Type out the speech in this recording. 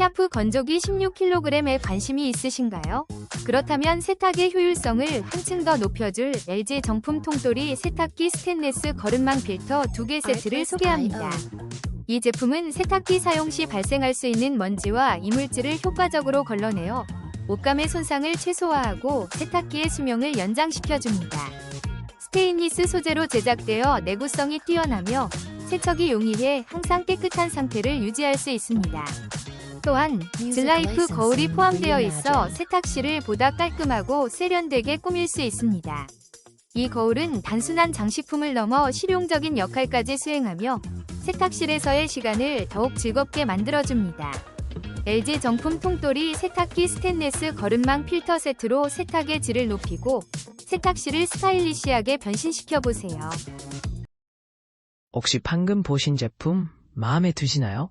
샤프 건조기 16kg에 관심이 있으신가요? 그렇다면 세탁의 효율성을 한층 더 높여줄 LG 정품 통돌이 세탁기 스테인레스 거름망 필터 2개 세트를 소개합니다. 이 제품은 세탁기 사용 시 발생할 수 있는 먼지와 이물질을 효과적으로 걸러내어 옷감의 손상을 최소화하고 세탁기의 수명을 연장시켜줍니다. 스테인리스 소재로 제작되어 내구성이 뛰어나며 세척이 용이해 항상 깨끗한 상태를 유지할 수 있습니다. 또한 슬라이프 거울이 포함되어 있어 세탁실을 보다 깔끔하고 세련되게 꾸밀 수 있습니다. 이 거울은 단순한 장식품을 넘어 실용적인 역할까지 수행하며 세탁실에서의 시간을 더욱 즐겁게 만들어줍니다. LG 정품 통돌이 세탁기 스테인레스 거름망 필터 세트로 세탁의 질을 높이고 세탁실을 스타일리시하게 변신시켜 보세요. 혹시 방금 보신 제품 마음에 드시나요?